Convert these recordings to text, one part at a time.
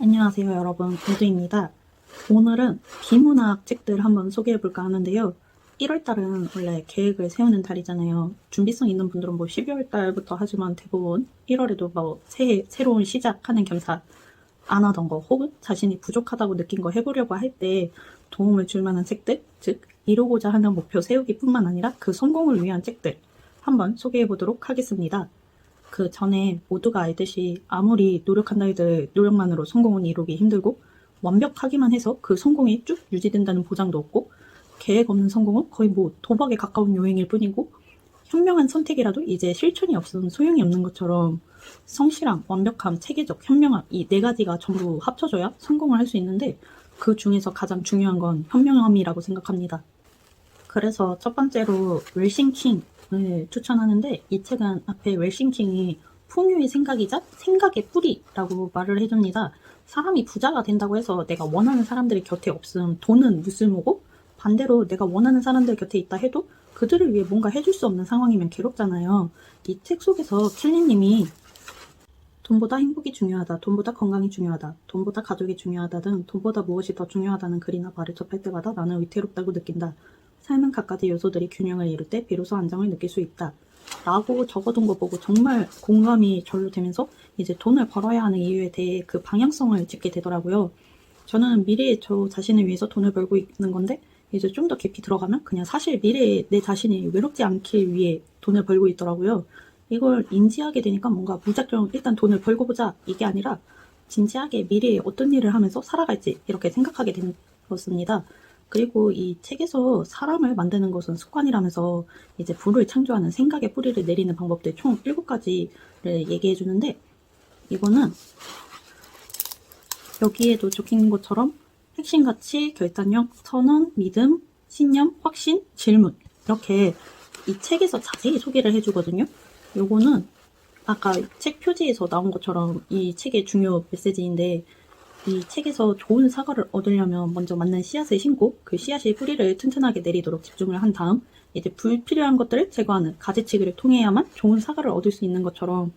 안녕하세요 여러분 공주입니다. 오늘은 비문학 책들 한번 소개해볼까 하는데요. 1월달은 원래 계획을 세우는 달이잖아요. 준비성 있는 분들은 뭐 12월달부터 하지만 대부분 1월에도 뭐 새해 새로운 시작하는 겸사 안 하던 거 혹은 자신이 부족하다고 느낀 거 해보려고 할 때 도움을 줄 만한 책들, 즉 이루고자 하는 목표 세우기뿐만 아니라 그 성공을 위한 책들 한번 소개해보도록 하겠습니다. 그 전에 모두가 알듯이 아무리 노력한다 해도 노력만으로 성공은 이루기 힘들고 완벽하기만 해서 그 성공이 쭉 유지된다는 보장도 없고 계획 없는 성공은 거의 뭐 도박에 가까운 요행일 뿐이고 현명한 선택이라도 이제 실천이 없으면 소용이 없는 것처럼 성실함, 완벽함, 체계적, 현명함 이 네 가지가 전부 합쳐져야 성공을 할 수 있는데 그 중에서 가장 중요한 건 현명함이라고 생각합니다. 그래서 첫 번째로 웰싱킹 을 추천하는데 이 책은 앞에 웰싱킹이 풍요의 생각이자 생각의 뿌리라고 말을 해줍니다. 사람이 부자가 된다고 해서 내가 원하는 사람들이 곁에 없음 돈은 무쓸모고 반대로 내가 원하는 사람들 곁에 있다 해도 그들을 위해 뭔가 해줄 수 없는 상황이면 괴롭잖아요. 이 책 속에서 킬리님이 돈보다 행복이 중요하다, 돈보다 건강이 중요하다, 돈보다 가족이 중요하다 등 돈보다 무엇이 더 중요하다는 글이나 말을 접할 때마다 나는 위태롭다고 느낀다. 삶은 각가지 요소들이 균형을 이룰 때 비로소 안정을 느낄 수 있다. 라고 적어둔 거 보고 정말 공감이 절로 되면서 이제 돈을 벌어야 하는 이유에 대해 그 방향성을 짚게 되더라고요. 저는 미래에 저 자신을 위해서 돈을 벌고 있는 건데 이제 좀 더 깊이 들어가면 그냥 사실 미래에 내 자신이 외롭지 않길 위해 돈을 벌고 있더라고요. 이걸 인지하게 되니까 뭔가 무작정 일단 돈을 벌고 보자 이게 아니라 진지하게 미래에 어떤 일을 하면서 살아갈지 이렇게 생각하게 되었습니다. 그리고 이 책에서 사람을 만드는 것은 습관이라면서 이제 부를 창조하는 생각의 뿌리를 내리는 방법들 총 7가지를 얘기해 주는데 이거는 여기에도 적힌 것처럼 핵심 가치, 결단력, 선언, 믿음, 신념, 확신, 질문 이렇게 이 책에서 자세히 소개를 해주거든요. 요거는 아까 책 표지에서 나온 것처럼 이 책의 중요 메시지인데 이 책에서 좋은 사과를 얻으려면 먼저 맞는 씨앗을 심고 그 씨앗이 뿌리를 튼튼하게 내리도록 집중을 한 다음 이제 불필요한 것들을 제거하는 가지치기를 통해야만 좋은 사과를 얻을 수 있는 것처럼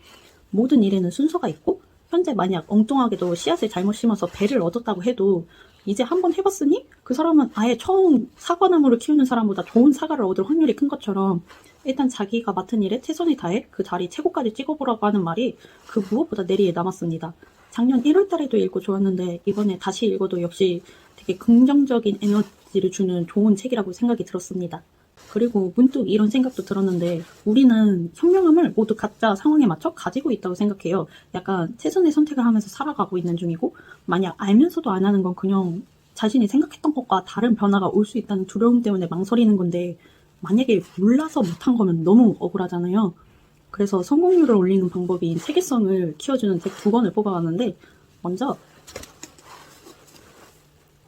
모든 일에는 순서가 있고 현재 만약 엉뚱하게도 씨앗을 잘못 심어서 배를 얻었다고 해도 이제 한번 해봤으니 그 사람은 아예 처음 사과나무를 키우는 사람보다 좋은 사과를 얻을 확률이 큰 것처럼 일단 자기가 맡은 일에 최선을 다해 그 자리 최고까지 찍어보라고 하는 말이 그 무엇보다 내리에 남았습니다. 작년 1월 달에도 읽고 좋았는데 이번에 다시 읽어도 역시 되게 긍정적인 에너지를 주는 좋은 책이라고 생각이 들었습니다. 그리고 문득 이런 생각도 들었는데 우리는 현명함을 모두 각자 상황에 맞춰 가지고 있다고 생각해요. 약간 최선의 선택을 하면서 살아가고 있는 중이고 만약 알면서도 안 하는 건 그냥 자신이 생각했던 것과 다른 변화가 올 수 있다는 두려움 때문에 망설이는 건데 만약에 몰라서 못한 거면 너무 억울하잖아요. 그래서 성공률을 올리는 방법인 체계성을 키워주는 책 두 권을 뽑아왔는데 먼저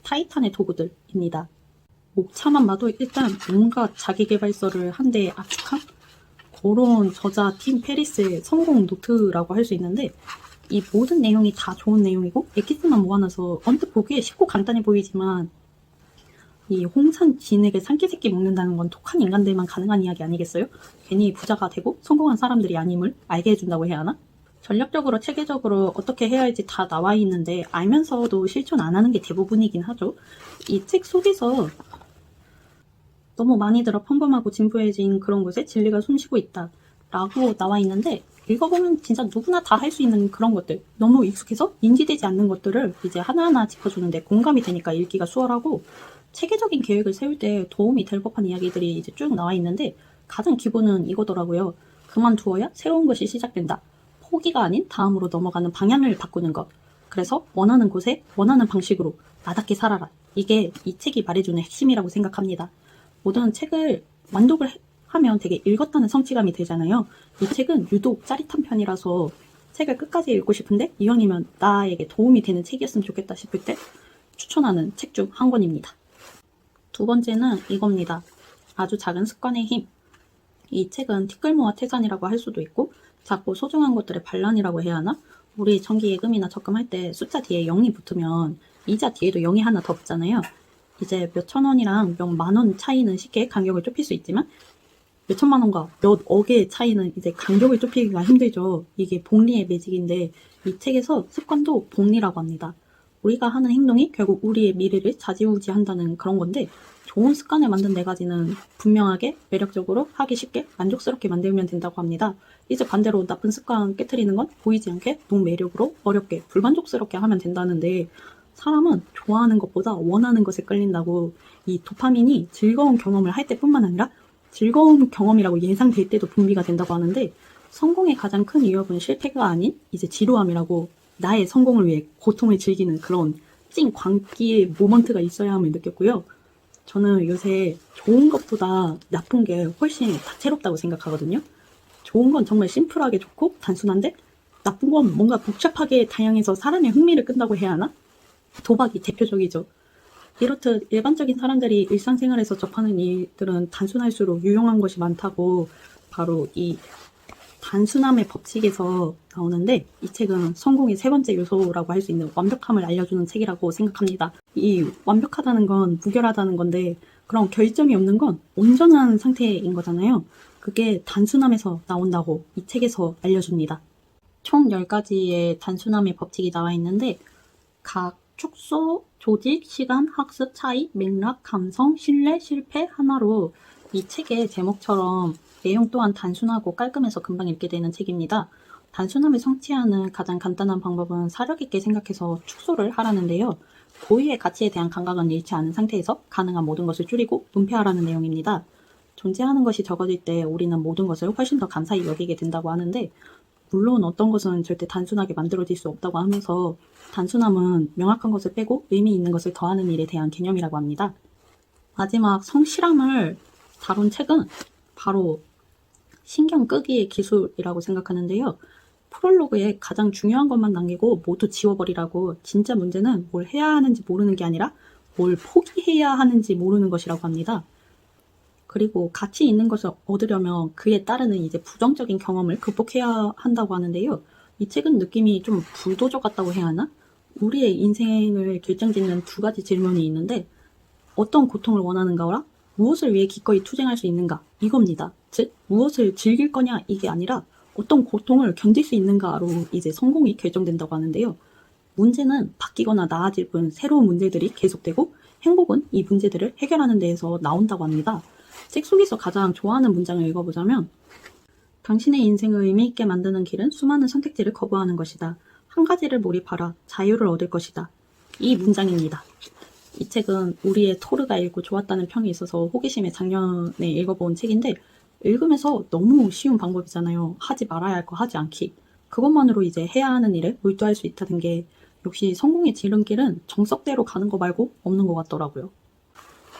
타이탄의 도구들입니다. 목차만 봐도 일단 뭔가 자기개발서를 한 대에 압축한 그런 저자 팀 페리스의 성공 노트라고 할 수 있는데 이 모든 내용이 다 좋은 내용이고 엑기스만 모아놔서 언뜻 보기에 쉽고 간단해 보이지만 이 홍산 진에게 산기새끼 먹는다는 건 독한 인간들만 가능한 이야기 아니겠어요? 괜히 부자가 되고 성공한 사람들이 아님을 알게 해준다고 해야 하나? 전략적으로 체계적으로 어떻게 해야 할지 다 나와 있는데 알면서도 실천 안 하는 게 대부분이긴 하죠. 이 책 속에서 너무 많이 들어 평범하고 진부해진 그런 곳에 진리가 숨쉬고 있다. 라고 나와 있는데 읽어보면 진짜 누구나 다 할 수 있는 그런 것들 너무 익숙해서 인지되지 않는 것들을 이제 하나하나 짚어주는데 공감이 되니까 읽기가 수월하고 체계적인 계획을 세울 때 도움이 될 법한 이야기들이 이제 쭉 나와 있는데 가장 기본은 이거더라고요. 그만두어야 새로운 것이 시작된다. 포기가 아닌 다음으로 넘어가는 방향을 바꾸는 것. 그래서 원하는 곳에 원하는 방식으로 나답게 살아라. 이게 이 책이 말해주는 핵심이라고 생각합니다. 모든 책을 완독을 해- 하면 되게 읽었다는 성취감이 들잖아요. 이 책은 유독 짜릿한 편이라서 책을 끝까지 읽고 싶은데 이왕이면 나에게 도움이 되는 책이었으면 좋겠다 싶을 때 추천하는 책 중 한 권입니다. 두 번째는 이겁니다. 아주 작은 습관의 힘. 이 책은 티끌모아 태산이라고 할 수도 있고 작고 소중한 것들의 반란이라고 해야 하나? 우리 정기 예금이나 적금할 때 숫자 뒤에 0이 붙으면 이자 뒤에도 0이 하나 더 붙잖아요. 이제 몇 천 원이랑 몇 만 원 차이는 쉽게 간격을 좁힐 수 있지만 몇 천만 원과 몇 억의 차이는 이제 간격을 좁히기가 힘들죠. 이게 복리의 매직인데 이 책에서 습관도 복리라고 합니다. 우리가 하는 행동이 결국 우리의 미래를 좌지우지한다는 그런 건데 좋은 습관을 만든 네 가지는 분명하게 매력적으로 하기 쉽게 만족스럽게 만들면 된다고 합니다. 이제 반대로 나쁜 습관 깨뜨리는 건 보이지 않게 동매력으로 어렵게 불만족스럽게 하면 된다는데 사람은 좋아하는 것보다 원하는 것에 끌린다고 이 도파민이 즐거운 경험을 할 때뿐만 아니라 즐거운 경험이라고 예상될 때도 분비가 된다고 하는데 성공의 가장 큰 위협은 실패가 아닌 이제 지루함이라고 나의 성공을 위해 고통을 즐기는 그런 찐 광기의 모먼트가 있어야 함을 느꼈고요. 저는 요새 좋은 것보다 나쁜 게 훨씬 다채롭다고 생각하거든요. 좋은 건 정말 심플하게 좋고 단순한데 나쁜 건 뭔가 복잡하게 다양해서 사람의 흥미를 끈다고 해야 하나? 도박이 대표적이죠. 이렇듯 일반적인 사람들이 일상생활에서 접하는 일들은 단순할수록 유용한 것이 많다고 바로 이 단순함의 법칙에서 나오는데 이 책은 성공의 세 번째 요소라고 할 수 있는 완벽함을 알려주는 책이라고 생각합니다. 이 완벽하다는 건 무결하다는 건데 그런 결점이 없는 건 온전한 상태인 거잖아요. 그게 단순함에서 나온다고 이 책에서 알려줍니다. 총 10가지의 단순함의 법칙이 나와 있는데 각 축소, 조직, 시간, 학습, 차이, 맥락, 감성, 신뢰, 실패 하나로 이 책의 제목처럼 내용 또한 단순하고 깔끔해서 금방 읽게 되는 책입니다. 단순함을 성취하는 가장 간단한 방법은 사력 있게 생각해서 축소를 하라는데요. 고유의 가치에 대한 감각은 잃지 않은 상태에서 가능한 모든 것을 줄이고 은폐하라는 내용입니다. 존재하는 것이 적어질 때 우리는 모든 것을 훨씬 더 감사히 여기게 된다고 하는데 물론 어떤 것은 절대 단순하게 만들어질 수 없다고 하면서 단순함은 명확한 것을 빼고 의미 있는 것을 더하는 일에 대한 개념이라고 합니다. 마지막 성실함을 다룬 책은 바로 신경 끄기의 기술이라고 생각하는데요. 프롤로그에 가장 중요한 것만 남기고 모두 지워버리라고 진짜 문제는 뭘 해야 하는지 모르는 게 아니라 뭘 포기해야 하는지 모르는 것이라고 합니다. 그리고 가치 있는 것을 얻으려면 그에 따르는 이제 부정적인 경험을 극복해야 한다고 하는데요. 이 책은 느낌이 좀 불도저 같다고 해야 하나? 우리의 인생을 결정짓는 두 가지 질문이 있는데 어떤 고통을 원하는가와 무엇을 위해 기꺼이 투쟁할 수 있는가 이겁니다. 즉 무엇을 즐길 거냐 이게 아니라 어떤 고통을 견딜 수 있는가로 이제 성공이 결정된다고 하는데요. 문제는 바뀌거나 나아질 뿐 새로운 문제들이 계속되고 행복은 이 문제들을 해결하는 데에서 나온다고 합니다. 책 속에서 가장 좋아하는 문장을 읽어보자면 당신의 인생을 의미 있게 만드는 길은 수많은 선택지를 거부하는 것이다. 한 가지를 몰입하라. 자유를 얻을 것이다. 이 문장입니다. 이 책은 우리의 토르가 읽고 좋았다는 평이 있어서 호기심에 작년에 읽어본 책인데 읽으면서 너무 쉬운 방법이잖아요. 하지 말아야 할 거 하지 않기. 그것만으로 이제 해야 하는 일에 몰두할 수 있다는 게 역시 성공의 지름길은 정석대로 가는 거 말고 없는 것 같더라고요.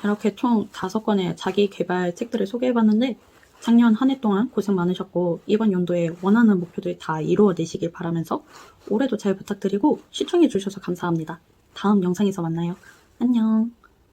이렇게 총 다섯 권의 자기 개발 책들을 소개해봤는데 작년 한 해 동안 고생 많으셨고 이번 연도에 원하는 목표들 다 이루어내시길 바라면서 올해도 잘 부탁드리고 시청해주셔서 감사합니다. 다음 영상에서 만나요. 안녕.